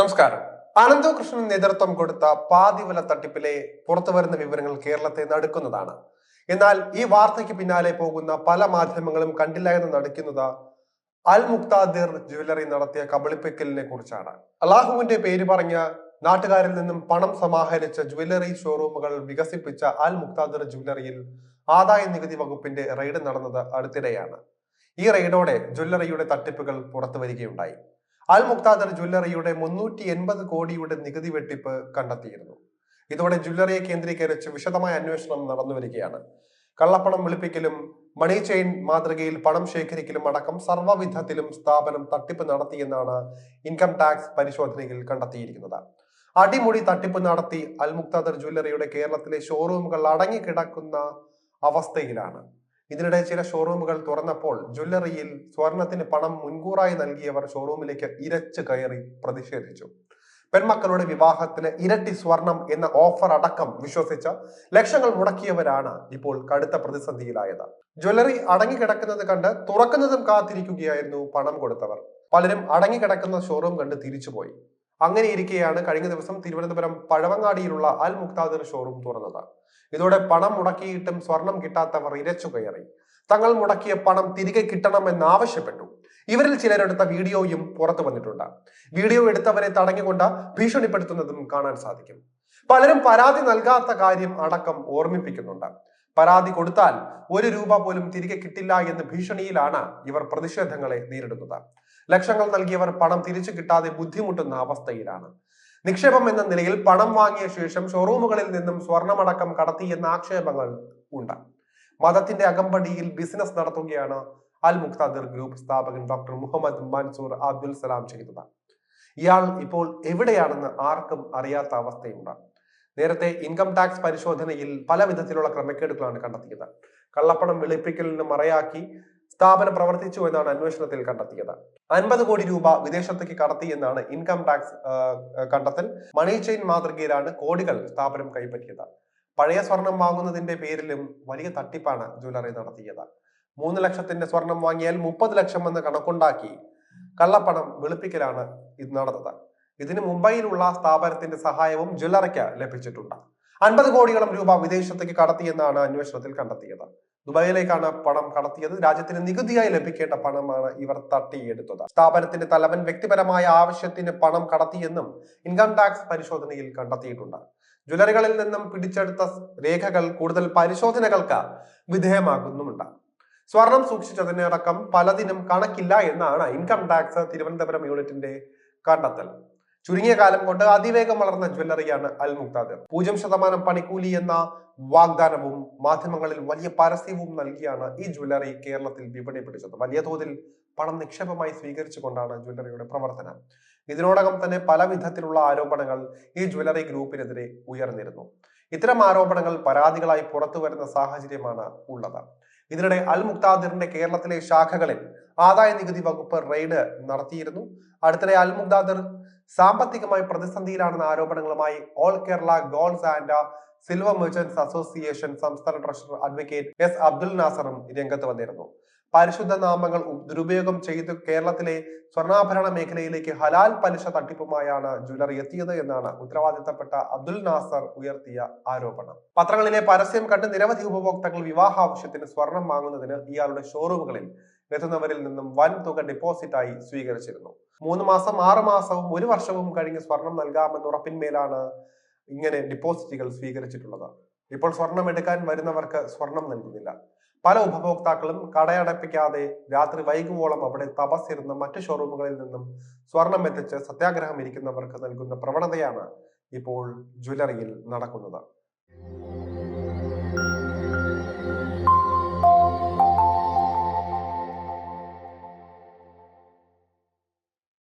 നമസ്കാരം. അനന്തോ കൃഷ്ണൻ നേതൃത്വം കൊടുത്ത പാതിവല തട്ടിപ്പിലെ പുറത്തു വരുന്ന വിവരങ്ങൾ കേരളത്തെ നടുക്കുന്നതാണ്. എന്നാൽ ഈ വാർത്തയ്ക്ക് പിന്നാലെ പോകുന്ന പല മാധ്യമങ്ങളും കണ്ടില്ല എന്ന് നടിക്കുന്നത് അൽ മുക്താദിർ ജ്വല്ലറി നടത്തിയ കബളിപ്പിക്കലിനെ കുറിച്ചാണ്. അള്ളാഹുവിന്റെ പേര് പറഞ്ഞ നാട്ടുകാരിൽ നിന്നും പണം സമാഹരിച്ച ജ്വല്ലറി ഷോറൂമുകൾ വികസിപ്പിച്ച അൽ മുക്താദിർ ജ്വല്ലറിയിൽ ആദായ നികുതി വകുപ്പിന്റെ റെയ്ഡ് നടന്നത് അടുത്തിടെയാണ്. ഈ റെയ്ഡോടെ ജ്വല്ലറിയുടെ തട്ടിപ്പുകൾ പുറത്തു വരികയുണ്ടായി. അൽ മുക്താദർ ജ്വല്ലറിയുടെ മുന്നൂറ്റി എൺപത് കോടിയുടെ നികുതി വെട്ടിപ്പ് കണ്ടെത്തിയിരുന്നു. ഇതോടെ ജ്വല്ലറിയെ കേന്ദ്രീകരിച്ച് വിശദമായ അന്വേഷണം നടന്നു വരികയാണ്. കള്ളപ്പണം വെളുപ്പിക്കലും മണി ചെയിൻ മാതൃകയിൽ പണം ശേഖരിക്കലും അടക്കം സർവവിധത്തിലും സ്ഥാപനം തട്ടിപ്പ് നടത്തിയെന്നാണ് ഇൻകം ടാക്സ് പരിശോധനയിൽ കണ്ടെത്തിയിരിക്കുന്നത്. അടിമുടി തട്ടിപ്പ് നടത്തി അൽ മുക്താദർ ജ്വല്ലറിയുടെ കേരളത്തിലെ ഷോറൂമുകൾ അടങ്ങിക്കിടക്കുന്ന അവസ്ഥയിലാണ്. ഇതിനിടെ ചില ഷോറൂമുകൾ തുറന്നപ്പോൾ ജ്വല്ലറിയിൽ സ്വർണത്തിന് പണം മുൻകൂറായി നൽകിയവർ ഷോറൂമിലേക്ക് ഇരച്ചു കയറി പ്രതിഷേധിച്ചു. പെൺമക്കളുടെ വിവാഹത്തിന് ഇരട്ടി സ്വർണം എന്ന ഓഫർ അടക്കം വിശ്വസിച്ച ലക്ഷങ്ങൾ മുടക്കിയവരാണ് ഇപ്പോൾ കടുത്ത പ്രതിസന്ധിയിലായത്. ജ്വല്ലറി അടങ്ങിക്കിടക്കുന്നത് കണ്ട് തുറക്കുന്നതും കാത്തിരിക്കുകയായിരുന്നു പണം കൊടുത്തവർ. പലരും അടങ്ങിക്കിടക്കുന്ന ഷോറൂം കണ്ട് തിരിച്ചുപോയി. അങ്ങനെ ഇരിക്കെയാണ് കഴിഞ്ഞ ദിവസം തിരുവനന്തപുരം പഴവങ്ങാടിയിലുള്ള അൽ മുക്താദിർ ഷോറൂം തുറന്നത്. ഇതോടെ പണം മുടക്കിയിട്ടും സ്വർണം കിട്ടാത്തവർ ഇരച്ചു കയറി. തങ്ങൾ മുടക്കിയ പണം തിരികെ കിട്ടണമെന്നാവശ്യപ്പെട്ടു. ഇവരിൽ ചിലരെടുത്ത വീഡിയോയും പുറത്തു വന്നിട്ടുണ്ട്. വീഡിയോ എടുത്തവരെ തടഞ്ഞുകൊണ്ട് ഭീഷണിപ്പെടുത്തുന്നതും കാണാൻ സാധിക്കും. പലരും പരാതി നൽകാത്ത കാര്യം അടക്കം ഓർമ്മിപ്പിക്കുന്നുണ്ട്. പരാതി കൊടുത്താൽ ഒരു രൂപ പോലും തിരികെ കിട്ടില്ല എന്ന ഭീഷണിയിലാണ് ഇവർ പ്രതിഷേധങ്ങളെ നേരിടുന്നത്. ലക്ഷങ്ങൾ നൽകിയവർ പണം തിരിച്ചു കിട്ടാതെ ബുദ്ധിമുട്ടുന്ന അവസ്ഥയിലാണ്. നിക്ഷേപം എന്ന നിലയിൽ പണം വാങ്ങിയ ശേഷം ഷോറൂമുകളിൽ നിന്നും സ്വർണമടക്കം കടത്തിയെന്ന ആക്ഷേപങ്ങൾ ഉണ്ട്. മതത്തിന്റെ അകമ്പടിയിൽ ബിസിനസ് നടത്തുകയാണ് അൽ മുഖ്താദിർ ഗ്രൂപ്പ് സ്ഥാപകൻ ഡോക്ടർ മുഹമ്മദ് മൻസൂർ അബ്ദുൽ സലാം ചെയ്തത്. ഇയാൾ ഇപ്പോൾ എവിടെയാണെന്ന് ആർക്കും അറിയാത്ത അവസ്ഥയുണ്ട്. നേരത്തെ ഇൻകം ടാക്സ് പരിശോധനയിൽ പല വിധത്തിലുള്ള ക്രമക്കേടുകളാണ് കണ്ടെത്തിയത്. കള്ളപ്പണം വെളുപ്പിക്കലിന് മറയാക്കി സ്ഥാപനം പ്രവർത്തിച്ചു എന്നാണ് അന്വേഷണത്തിൽ കണ്ടെത്തിയത്. അൻപത് കോടി രൂപ വിദേശത്തേക്ക് കടത്തി എന്നാണ് ഇൻകം ടാക്സ് കണ്ടെത്തൽ. മണി ചെയിൻ മാതൃകയിലാണ് കോടികൾ സ്ഥാപനം കൈപ്പറ്റിയത്. പഴയ സ്വർണം വാങ്ങുന്നതിന്റെ പേരിലും വലിയ തട്ടിപ്പാണ് ജ്വല്ലറി നടത്തിയത്. മൂന്ന് ലക്ഷത്തിന്റെ സ്വർണം വാങ്ങിയാൽ മുപ്പത് ലക്ഷം എന്ന് കണക്കുണ്ടാക്കി കള്ളപ്പണം വെളുപ്പിക്കലാണ് ഇത് നടന്നത്. ഇതിന് മുംബൈയിലുള്ള സ്ഥാപനത്തിന്റെ സഹായവും ജ്വല്ലറിക്ക് ലഭിച്ചിട്ടുണ്ട്. അൻപത് കോടിയോളം രൂപ വിദേശത്തേക്ക് കടത്തിയെന്നാണ് അന്വേഷണത്തിൽ കണ്ടെത്തിയത്. ദുബായിലേക്കാണ് പണം കടത്തിയത്. രാജ്യത്തിന് നികുതിയായി ലഭിക്കേണ്ട പണമാണ് ഇവർ തട്ടിയെടുത്തത്. സ്ഥാപനത്തിന്റെ തലവൻ വ്യക്തിപരമായ ആവശ്യത്തിന് പണം കടത്തിയെന്നും ഇൻകം ടാക്സ് പരിശോധനയിൽ കണ്ടെത്തിയിട്ടുണ്ട്. ജ്വല്ലറികളിൽ നിന്നും പിടിച്ചെടുത്ത രേഖകൾ കൂടുതൽ പരിശോധനകൾക്ക് വിധേയമാകുന്നുമുണ്ട്. സ്വർണം സൂക്ഷിച്ചതിനടക്കം പലതിനും കണക്കില്ല എന്നാണ് ഇൻകം ടാക്സ് തിരുവനന്തപുരം യൂണിറ്റിന്റെ കണ്ടെത്തൽ. ചുരുങ്ങിയ കാലം കൊണ്ട് അതിവേഗം വളർന്ന ജ്വല്ലറിയാണ് അൽ മുക്താദിർ പൂജ്യം ശതമാനം പണിക്കൂലി എന്ന വാഗ്ദാനവും മാധ്യമങ്ങളിൽ വലിയ പരസ്യവും നൽകിയാണ് ഈ ജ്വല്ലറി കേരളത്തിൽ വിപണി പിടിച്ചത്. വലിയ തോതിൽ പണം നിക്ഷേപമായി സ്വീകരിച്ചുകൊണ്ടാണ് ജ്വല്ലറിയുടെ പ്രവർത്തനം. ഇതിനോടകം തന്നെ പല വിധത്തിലുള്ള ആരോപണങ്ങൾ ഈ ജ്വല്ലറി ഗ്രൂപ്പിനെതിരെ ഉയർന്നിരുന്നു. ഇത്തരം ആരോപണങ്ങൾ പരാതികളായി പുറത്തു വരുന്ന സാഹചര്യമാണ് ഉള്ളത്. ഇതിനിടെ അൽ മുക്താദിറിന്റെ കേരളത്തിലെ ശാഖകളിൽ ആദായ നികുതി വകുപ്പ് റെയ്ഡ് നടത്തിയിരുന്നു. അടുത്തിടെ അൽ മുക്താദിർ സാമ്പത്തികമായി പ്രതിസന്ധിയിലാണെന്ന ആരോപണങ്ങളുമായി all Kerala golds and silver merchants association സംസ്ഥാന ട്രഷറർ അഡ്വക്കേറ്റ് എസ് അബ്ദുൽ നാസറും രംഗത്ത് വന്നിരുന്നു. പരിശുദ്ധ നാമങ്ങൾ ദുരുപയോഗം ചെയ്ത് കേരളത്തിലെ സ്വർണാഭരണ മേഖലയിലേക്ക് ഹലാൽ പലിശ തട്ടിപ്പുമായാണ് ജ്വല്ലറി എത്തിയത് എന്നാണ് ഉത്തരവാദിത്തപ്പെട്ട അബ്ദുൽ നാസർ ഉയർത്തിയ ആരോപണം. പത്രങ്ങളിലെ പരസ്യം കണ്ട് നിരവധി ഉപഭോക്താക്കൾ വിവാഹ ആവശ്യത്തിന് സ്വർണം വാങ്ങുന്നതിന് ഇയാളുടെ ഷോറൂമുകളിൽ എത്തുന്നവരിൽ നിന്നും വൻ തുക ഡിപ്പോസിറ്റായി സ്വീകരിച്ചിരുന്നു. മൂന്ന് മാസം ആറു മാസവും ഒരു വർഷവും കഴിഞ്ഞ് സ്വർണം നൽകാമെന്ന ഉറപ്പിന്മേലാണ് ഇങ്ങനെ ഡിപ്പോസിറ്റുകൾ സ്വീകരിച്ചിട്ടുള്ളത്. ഇപ്പോൾ സ്വർണം എടുക്കാൻ വരുന്നവർക്ക് സ്വർണം നൽകുന്നില്ല. പല ഉപഭോക്താക്കളും കടയടപ്പിക്കാതെ രാത്രി വൈകുവോളം അവിടെ തപസ്സിരുന്ന മറ്റു ഷോറൂമുകളിൽ നിന്നും സ്വർണം എത്തിച്ച് സത്യാഗ്രഹം ഇരിക്കുന്നവർക്ക് നൽകുന്ന പ്രവണതയാണ് ഇപ്പോൾ ജ്വല്ലറിയിൽ നടക്കുന്നത്.